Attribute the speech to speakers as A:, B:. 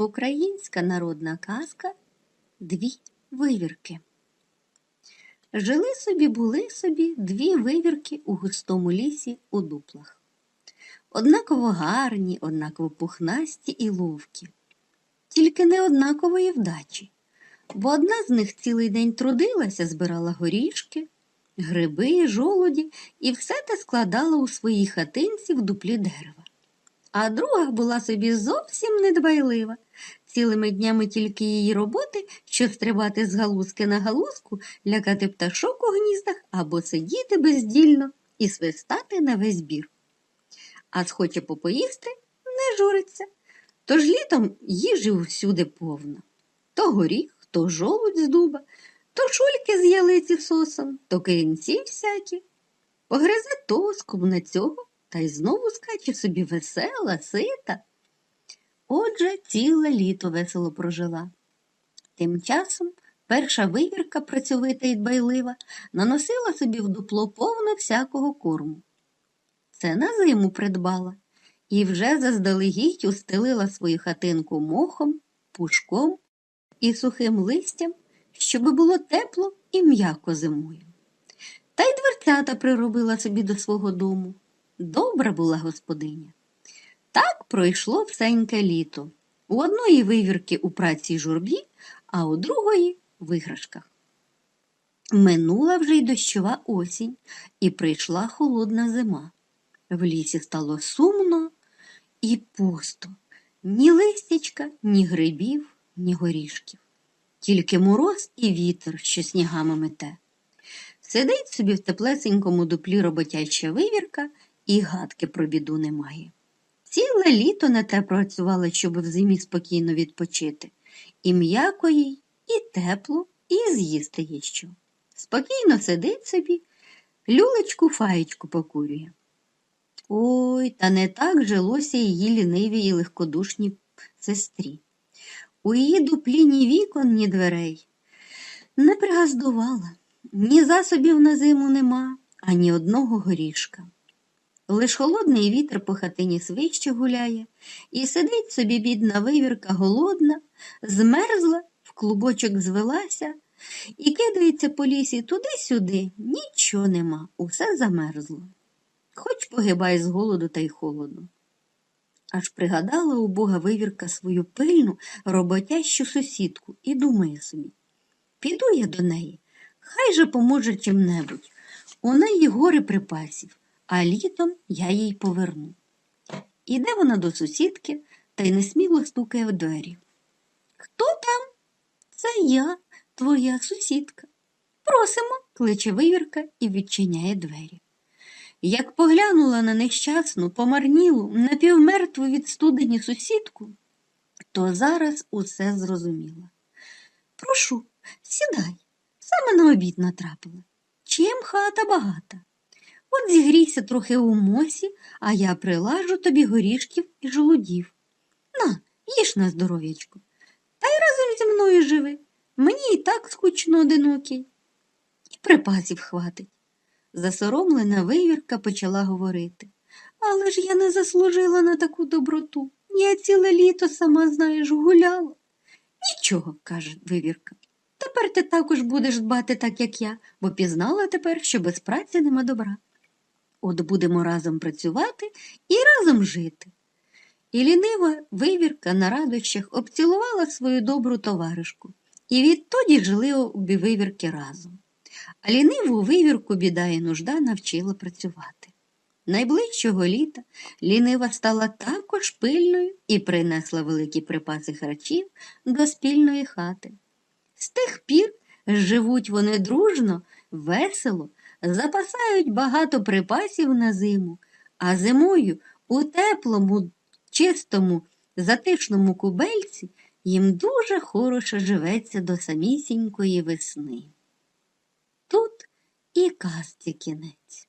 A: Українська народна казка Дві вивірки. Жили собі, були собі дві вивірки у густому лісі у дуплах. Однаково гарні, однаково пухнасті і ловкі, тільки не однакової вдачі, бо одна з них цілий день трудилася, збирала горішки, гриби, жолуді і все те складала у своїй хатинці в дуплі дерева. А друга була собі зовсім недбайлива. Цілими днями тільки її роботи, що стрибати з галузки на галузку, лякати пташок у гніздах або сидіти бездільно і свистати на весь бір. А схоче попоїсти не журиться. Тож літом їжі всюди повно. То горіх, то жолудь з дуба, то шульки з ялиці сосом, то кирінці всякі. Погризе того, скубне цього, та й знову скаче собі весела, сита. Отже, ціле літо весело прожила. Тим часом перша вивірка, працьовита і дбайлива, наносила собі в дупло повно всякого корму. Це на зиму придбала і вже заздалегідь устелила свою хатинку мохом, пушком і сухим листям, щоби було тепло і м'яко зимою. Та й дверцята приробила собі до свого дому. Добра була господиня. Так пройшло всеньке літо. У одної вивірки у праці й журбі, а у другої в іграшках. Минула вже й дощова осінь, і прийшла холодна зима. В лісі стало сумно і пусто, ні листячка, ні грибів, ні горішків. Тільки мороз і вітер, що снігами мете. Сидить собі в теплесенькому дуплі роботяча вивірка і гадки про біду немає. Ціле літо на те працювала, щоб в зимі спокійно відпочити. І м'яко їй, і тепло, і з'їсти є що. Спокійно сидить собі, люлечку фаєчку покурює. Ой, та не так жилося її лінивій і легкодушній сестрі. У її дуплі ні вікон, ні дверей. Не пригаздувала, ні засобів на зиму нема, ані одного горішка. Лиш холодний вітер по хатині свище гуляє, і сидить собі бідна вивірка голодна, змерзла, в клубочок звелася і кидається по лісі туди-сюди, нічого нема, усе замерзло. Хоч погибай з голоду та й холоду. Аж пригадала убога вивірка свою пильну, роботящу сусідку і думає собі піду я до неї, хай же поможе чим-небудь. У неї гори припасів а літом я їй поверну. Іде вона до сусідки та й несміло стукає в двері. Хто там? Це я, твоя сусідка. Просимо, кличе вивірка і відчиняє двері. Як поглянула на нещасну, помарнілу, напівмертву від студені сусідку, то зараз усе зрозуміла. Прошу, сідай, саме на обід натрапила. Чим хата багата? От зігрійся трохи у мосі, а я прилажу тобі горішків і жолудів. На, їж на здоров'ячко. Та й разом зі мною живи. Мені і так скучно одинокий. І припасів хватить. Засоромлена вивірка почала говорити. Але ж я не заслужила на таку доброту. Я ціле літо, сама знаєш, гуляла. Нічого, каже вивірка. Тепер ти також будеш дбати так, як я, бо пізнала тепер, що без праці нема добра. От будемо разом працювати і разом жити. І лінива вивірка на радощах обцілувала свою добру товаришку, і відтоді жили обі вивірки разом. А ліниву вивірку біда і нужда навчила працювати. Найближчого літа лінива стала також пильною і принесла великі припаси харчів до спільної хати. З тих пір живуть вони дружно, весело запасають багато припасів на зиму, а зимою у теплому, чистому, затишному кубельці їм дуже хороше живеться до самісінької весни. Тут і казці кінець.